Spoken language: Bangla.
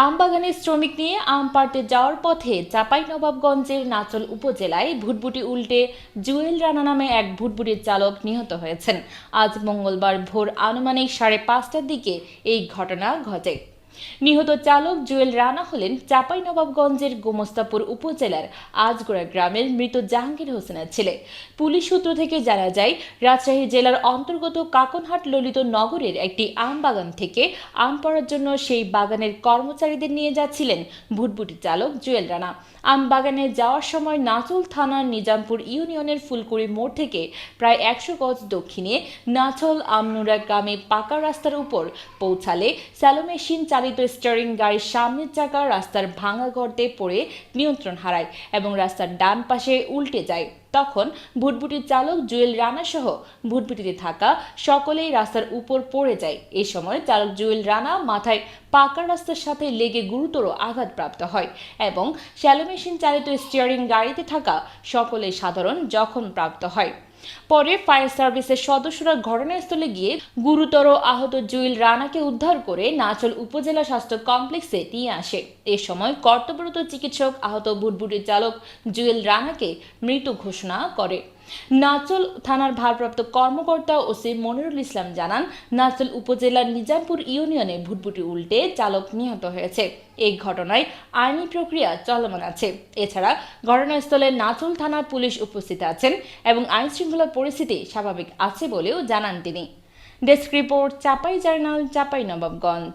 আমবাগানের শ্রমিক নিয়ে আম পাড়তে যাওয়ার পথে চাঁপাইনবাবগঞ্জের নাচল উপজেলায় ভুটভুটি উল্টে জুয়েল রানা নামে এক ভুটভুটির চালক নিহত হয়েছেন। আজ মঙ্গলবার ভোর আনুমানিক সাড়ে পাঁচটার দিকে এই ঘটনা ঘটে। নিহত চালক জুয়েল রানা হলেন চাঁপাইনবাবগঞ্জের গোমস্তাপুর উপজেলার আজগোড়া গ্রামের মৃত জাহাঙ্গীর হোসেনের ছেলে। পুলিশ সূত্র থেকে জানা যায়, রাজশাহী জেলার অন্তর্গত কাকনহাট ললিত নগরের একটি আম বাগান থেকে আম পড়ার জন্য সেই বাগানের কর্মচারীদের নিয়ে যাচ্ছিলেন ভুটভুটি চালক জুয়েল রানা। আম বাগানে যাওয়ার সময় নাচল থানার নিজামপুর ইউনিয়নের ফুলকুড়ি মোড় থেকে প্রায় একশো গজ দক্ষিণে নাচল আমনুরা গ্রামে পাকা রাস্তার উপর পৌঁছালে স্যালো মেশিন চালিত স্টিয়ারিং গাড়ির সামনের চাকা রাস্তার ভাঙা গর্তে পড়ে নিয়ন্ত্রণ হারায় এবং রাস্তার ডান পাশে উল্টে যায়। তখন ভুটভুটির চালক জুয়েল রানা সহ ভুটভুটিতে থাকা সকলেই রাস্তার উপর পড়ে যায়। এ সময় চালক জুয়েল রানা মাথায় পাকা রাস্তার সাথে লেগে গুরুতর আঘাতপ্রাপ্ত হয় এবং শ্যালো মেশিন চালিত স্টিয়ারিং গাড়িতে থাকা সকলে সাধারণ জখম প্রাপ্ত হয়। পরে ফায়ার সার্ভিসের সদস্যরা ঘটনাস্থলে গিয়ে গুরুতর আহত জুয়েল রানাকে উদ্ধার করে নাচল উপজেলা স্বাস্থ্য কমপ্লেক্সে নিয়ে আসে। এ সময় কর্তব্যরত চিকিৎসক আহত বুটবুটির চালক জুয়েল রানাকে মৃত ঘোষণা করে। নাচল থানার ভারপ্রাপ্ত কর্মকর্তা ওসি মনিরুল ইসলাম জানান, নাচল উপজেলার নিজামপুর ইউনিয়নে ভুটভুটি উল্টে চালক নিহত হয়েছে। এই ঘটনায় আইনি প্রক্রিয়া চলমান আছে। এছাড়া ঘটনাস্থলে নাচল থানার পুলিশ উপস্থিত আছেন এবং আইন শৃঙ্খলা পরিস্থিতি স্বাভাবিক আছে বলেও জানান তিনি। Desk report Chapai journal Chapai Nawabganj.